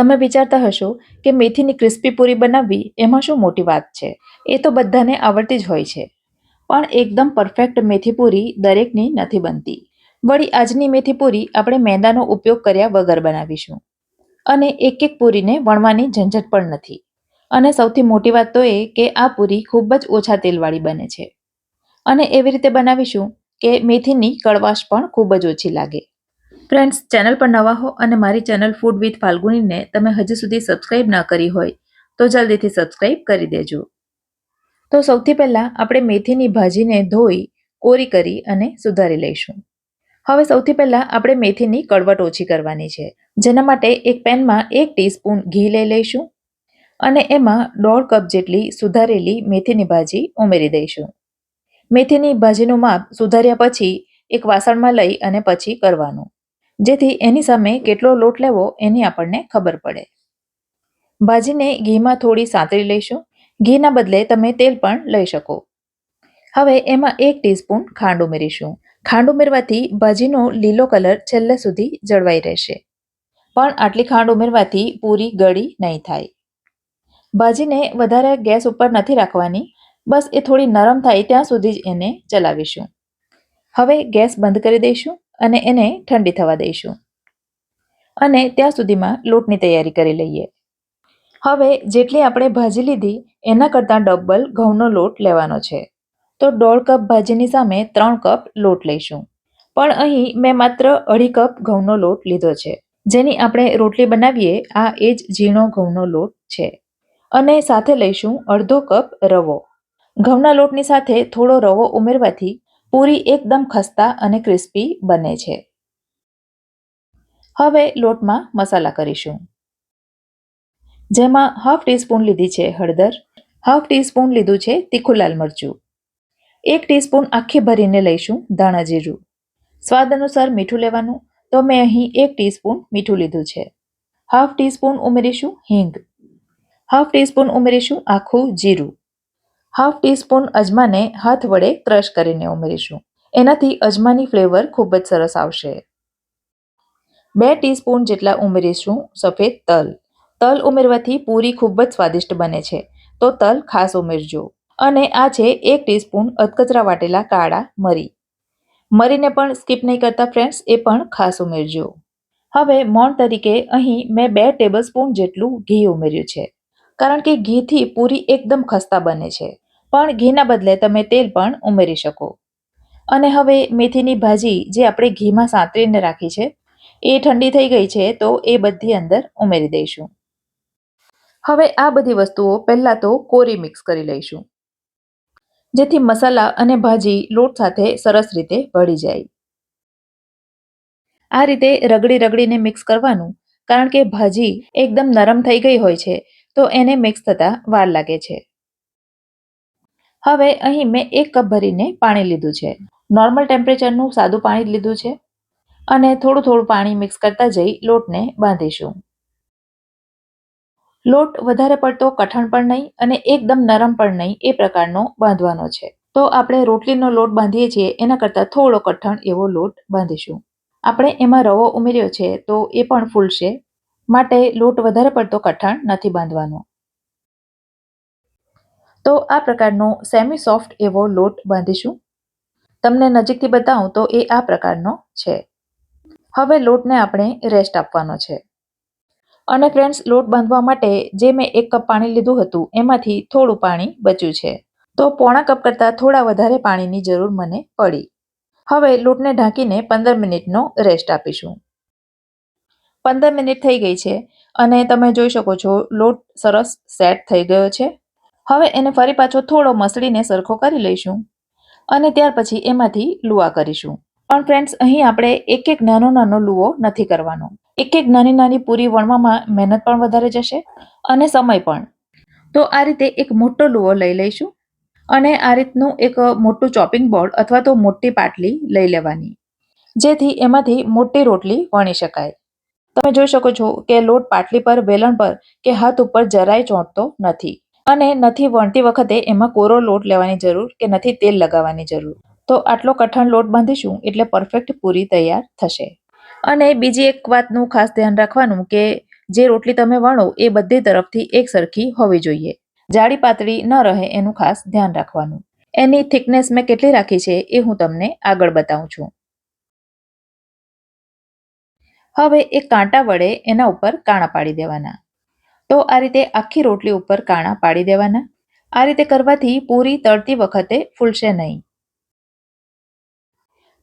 તમે વિચારતા હશો કે મેથીની ક્રિસ્પી પૂરી બનાવવી એમાં શું મોટી વાત છે? એ તો બધાને આવડતી જ હોય છે. પણ એકદમ પરફેક્ટ મેથી પૂરી દરેકની નથી બનતી. વળી આજની મેથી પૂરી આપણે મેંદાનો ઉપયોગ કર્યા વગર બનાવીશું. અને એક એક પૂરીને વણવાની ઝંઝટ પણ નથી. અને સૌથી મોટી વાત તો એ કે આ પૂરી ખૂબ જ ઓછા તેલવાળી બને છે. અને એવી રીતે બનાવીશું કે મેથીની કડવાશ પણ ખૂબ જ ઓછી લાગે. ફ્રેન્ડ્સ, ચેનલ પર નવા હો અને મારી ચેનલ ફૂડ વિથ ફાલ્ગુનીને તમે હજી સુધી સબસ્ક્રાઇબ ન કરી હોય, તો જલ્દીથી સબસ્ક્રાઇબ કરી દેજો. તો સૌથી પહેલાં આપણે મેથીની ભાજીને ધોઈ, કોરી કરી અને સુધારી લઈશું. હવે સૌથી પહેલાં આપણે મેથીની કડવટ ઓછી કરવાની છે, જેના માટે એક પેનમાં એક ટીસ્પૂન ઘી લઈ લઈશું અને એમાં દોઢ કપ જેટલી સુધારેલી મેથીની ભાજી ઉમેરી દઈશું. મેથીની ભાજીનું માપ સુધાર્યા પછી એક વાસણમાં લઈ અને પછી કરવાનું. જેથી એની સામે કેટલો લોટ લેવો એની આપણને ખબર પડે. ભાજીને ઘીમાં થોડી સાંતળી લઈશું. ઘીના બદલે તમે તેલ પણ લઈ શકો. હવે એમાં એક ટીસ્પૂન ખાંડ ઉમેરીશું. ખાંડ ઉમેરવાથી ભાજીનો લીલો કલર છેલ્લે સુધી જળવાઈ રહેશે. પણ આટલી ખાંડ ઉમેરવાથી પૂરી ગળી નહીં થાય. ભાજીને વધારે ગેસ ઉપર નથી રાખવાની. બસ એ થોડી નરમ થાય ત્યાં સુધી જ એને ચલાવીશું. હવે ગેસ બંધ કરી દઈશું. અને એને ઠંડી થવા દઈશું. અને ત્યાં સુધીમાં લોટની તૈયારી કરી લઈએ. હવે જેટલી આપણે ભાજી લીધી, એના કરતાં ડબલ ઘઉંનો લોટ લેવાનો છે. તો દોઢ કપ ભાજીની સામે ત્રણ કપ લોટ લઈશું. પણ અહીં મેં માત્ર અઢી કપ ઘઉંનો લોટ લીધો છે. જેની આપણે રોટલી બનાવીએ, આ એ જ ઝીણો ઘઉંનો લોટ છે. અને સાથે લઈશું અડધો કપ રવો. ઘઉંના લોટની સાથે થોડો રવો ઉમેરવાથી પૂરી એકદમ ખસ્તા અને ક્રિસ્પી બને છે. હવે લોટમાં મસાલા કરીશું. જેમાં હાફ ટીસ્પૂન લીધી છે હળદર, હાફ ટીસ્પૂન લીધું છે તીખું લાલ મરચું. એક ટીસ્પૂન આખી ભરીને લઈશું ધાણા જીરું. સ્વાદ અનુસાર મીઠું લેવાનું, તો મેં અહીં એક ટીસ્પૂન મીઠું લીધું છે. હાફ ટીસ્પૂન ઉમેરીશું હિંગ. હાફ ટીસ્પૂન ઉમેરીશું આખું જીરું. હાફ ટીસ્પૂન અજમાને હાથ વડે ક્રશ કરીને ઉમેરીશું. એનાથી અજમાની ફ્લેવર ખૂબ જ સરસ આવશે. બે ટીસ્પૂન જેટલા ઉમેરીશું સફેદ તલ. તલ ઉમેરવાથી પૂરી ખૂબ જ સ્વાદિષ્ટ બને છે. તો તલ ખાસ ઉમેરજો. અને આ છે એક ટીસ્પૂન અધકચરા વાટેલા કાળા મરી. મરીને પણ સ્કીપ નહીં કરતા ફ્રેન્ડ્સ, એ પણ ખાસ ઉમેરજો. હવે મોણ તરીકે અહીં મેં બે ટેબલ સ્પૂન જેટલું ઘી ઉમેર્યું છે. કારણ કે ઘીથી પૂરી એકદમ ખસ્તા બને છે. પણ ઘીના બદલે તમે તેલ પણ ઉમેરી શકો. અને હવે મેથીની ભાજી જે આપણે ઘીમાં સાંતરીને રાખી છે, એ ઠંડી થઈ ગઈ છે તો એ બધી અંદર ઉમેરી દઈશું. હવે આ બધી વસ્તુઓ પહેલાં તો કોરી મિક્સ કરી લઈશું. જેથી મસાલા અને ભાજી લોટ સાથે સરસ રીતે ભળી જાય. આ રીતે રગડી રગડીને મિક્સ કરવાનું, કારણ કે ભાજી એકદમ નરમ થઈ ગઈ હોય છે, તો એને મિક્સ થતાં વાર લાગે છે. હવે અહીં મેં એક કપ ભરીને પાણી લીધું છે. નોર્મલ ટેમ્પરેચરનું સાદું પાણી લીધું છે. અને થોડું થોડું પાણી મિક્સ કરતા જઈ લોટને બાંધીશું. લોટ વધારે પડતો કઠણ પણ નહીં અને એકદમ નરમ પણ નહીં એ પ્રકારનો બાંધવાનો છે. તો આપણે રોટલીનો લોટ બાંધીએ છીએ, એના કરતાં થોડો કઠણ એવો લોટ બાંધીશું. આપણે એમાં રવો ઉમેર્યો છે, તો એ પણ ફૂલશે. માટે લોટ વધારે પડતો કઠણ નથી બાંધવાનો. તો આ પ્રકારનો સેમી સોફ્ટ એવો લોટ બાંધીશું. તમને નજીકથી બતાવું તો એ આ પ્રકારનો છે. હવે લોટને આપણે રેસ્ટ આપવાનો છે. અને ફ્રેન્ડ્સ લોટ બાંધવા માટે જે મેં એક કપ પાણી લીધું હતું, એમાંથી થોડું પાણી બચ્યું છે. તો પોણા કપ કરતાં થોડા વધારે પાણીની જરૂર મને પડી. હવે લોટને ઢાંકીને પંદર મિનિટનો રેસ્ટ આપીશું. પંદર મિનિટ થઈ ગઈ છે અને તમે જોઈ શકો છો, લોટ સરસ સેટ થઈ ગયો છે. હવે એને ફરી પાછો થોડો મસળીને સરખો કરી લઈશું અને ત્યાર પછી એમાંથી લુવા કરીશું. પણ ફ્રેન્ડ્સ અહીં આપણે એક એક નાનો નાનો લુવો નથી કરવાનો. એક એક નાની નાની પૂરી વણવામાં મહેનત પણ વધારે જશે અને સમય પણ. તો આ રીતે એક મોટો લુવો લઈ લઈશું અને આ રીતનું એક મોટું ચોપિંગ બોર્ડ અથવા તો મોટી પાટલી લઈ લેવાની, જેથી એમાંથી મોટી રોટલી વણી શકાય. તમે જોઈ શકો છો કે લોટ પાટલી પર, વેલણ પર કે હાથ ઉપર જરાય ચોંટતો નથી. અને નથી વણતી વખતે એમાં કોરો લોટ લેવાની જરૂર કે નથી તેલ લગાવવાની જરૂર. તો આટલો કઠણ લોટ બાંધીશું એટલે પરફેક્ટ પૂરી તૈયાર થશે. અને બીજી એક વાતનું ખાસ ધ્યાન રાખવાનું કે જે રોટલી તમે વણો એ બધી તરફથી એક સરખી હોવી જોઈએ. જાડી પાતળી ન રહે એનું ખાસ ધ્યાન રાખવાનું. એની થિકનેસ મેં કેટલી રાખી છે એ હું તમને આગળ બતાવું છું. હવે એક કાંટા વડે એના ઉપર કાણા પાડી દેવાના. તો આ રીતે આખી રોટલી ઉપર કાણા પાડી દેવાના. આ રીતે કરવાથી પૂરી તળતી વખતે ફૂલશે નહીં.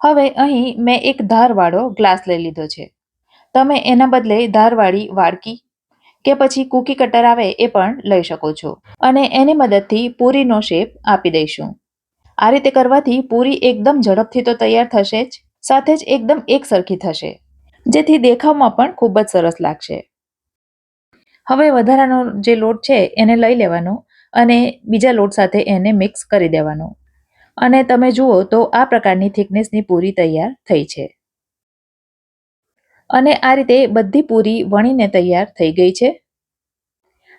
હવે અહીં મેં એક ધારવાળો ગ્લાસ લઈ લીધો છે. તમે એના બદલે ધારવાળી વાડકી કે પછી કૂકી કટર આવે એ પણ લઈ શકો છો. અને એની મદદથી પૂરીનો શેપ આપી દઈશું. આ રીતે કરવાથી પૂરી એકદમ ઝડપથી તો તૈયાર થશે જ, સાથે જ એકદમ એક સરખી થશે, જેથી દેખાવમાં પણ ખૂબ જ સરસ લાગશે. હવે વધારાનો જે લોટ છે એને લઈ લેવાનો અને બીજા લોટ સાથે એને મિક્સ કરી દેવાનો. અને તમે જુઓ તો આ પ્રકારની થિકનેસની પૂરી તૈયાર થઈ છે. અને આ રીતે બધી પૂરી વણીને તૈયાર થઈ ગઈ છે.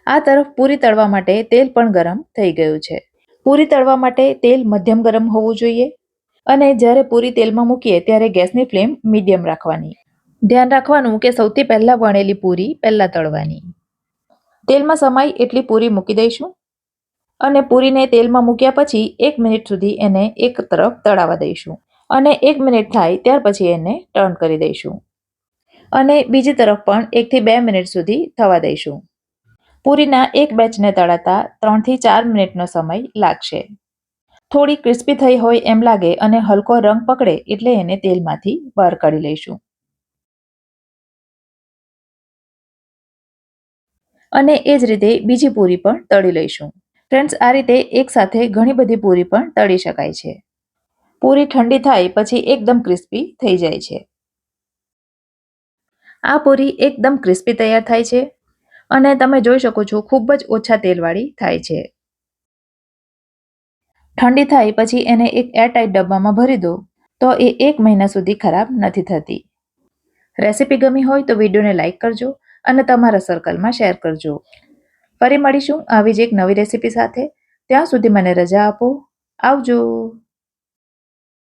આ તરફ પૂરી તળવા માટે તેલ પણ ગરમ થઈ ગયું છે. પૂરી તળવા માટે તેલ મધ્યમ ગરમ હોવું જોઈએ. અને જ્યારે પૂરી તેલમાં મૂકીએ ત્યારે ગેસની ફ્લેમ મીડિયમ રાખવાની. ધ્યાન રાખવાનું કે સૌથી પહેલાં વણેલી પૂરી પહેલાં તળવાની. તેલમાં સમાય એટલી પૂરી મૂકી દઈશું. અને પૂરીને તેલમાં મૂક્યા પછી એક મિનિટ સુધી એને એક તરફ તળાવવા દઈશું. અને એક મિનિટ થાય ત્યાર પછી એને ટર્ન કરી દઈશું. અને બીજી તરફ પણ એકથી બે મિનિટ સુધી થવા દઈશું. પૂરીના એક બેચને તળાતા ત્રણથી ચાર મિનિટનો સમય લાગશે. થોડી ક્રિસ્પી થઈ હોય એમ લાગે અને હલકો રંગ પકડે એટલે એને તેલમાંથી બહાર કાઢી લઈશું. અને એ જ રીતે બીજી પૂરી પણ તળી લઈશું. ફ્રેન્ડ્સ આ રીતે એકસાથે ઘણી બધી પૂરી પણ તળી શકાય છે. પૂરી ઠંડી થાય પછી એકદમ ક્રિસ્પી થઈ જાય છે. આ પૂરી એકદમ ક્રિસ્પી તૈયાર થાય છે અને તમે જોઈ શકો છો ખૂબ જ ઓછા તેલવાળી થાય છે. ઠંડી થાય પછી એને એક એરટાઈટ ડબ્બામાં ભરી દો તો એ એક મહિના સુધી ખરાબ નથી થતી. રેસીપી ગમી હોય તો વિડીયોને લાઇક કરજો અને તમારા સર્કલમાં શેર કરજો. ફરી મળીશું. આવી જ એક નવી રેસીપી સાથે. ત્યાં સુધી મને રજા આપો. આવજો.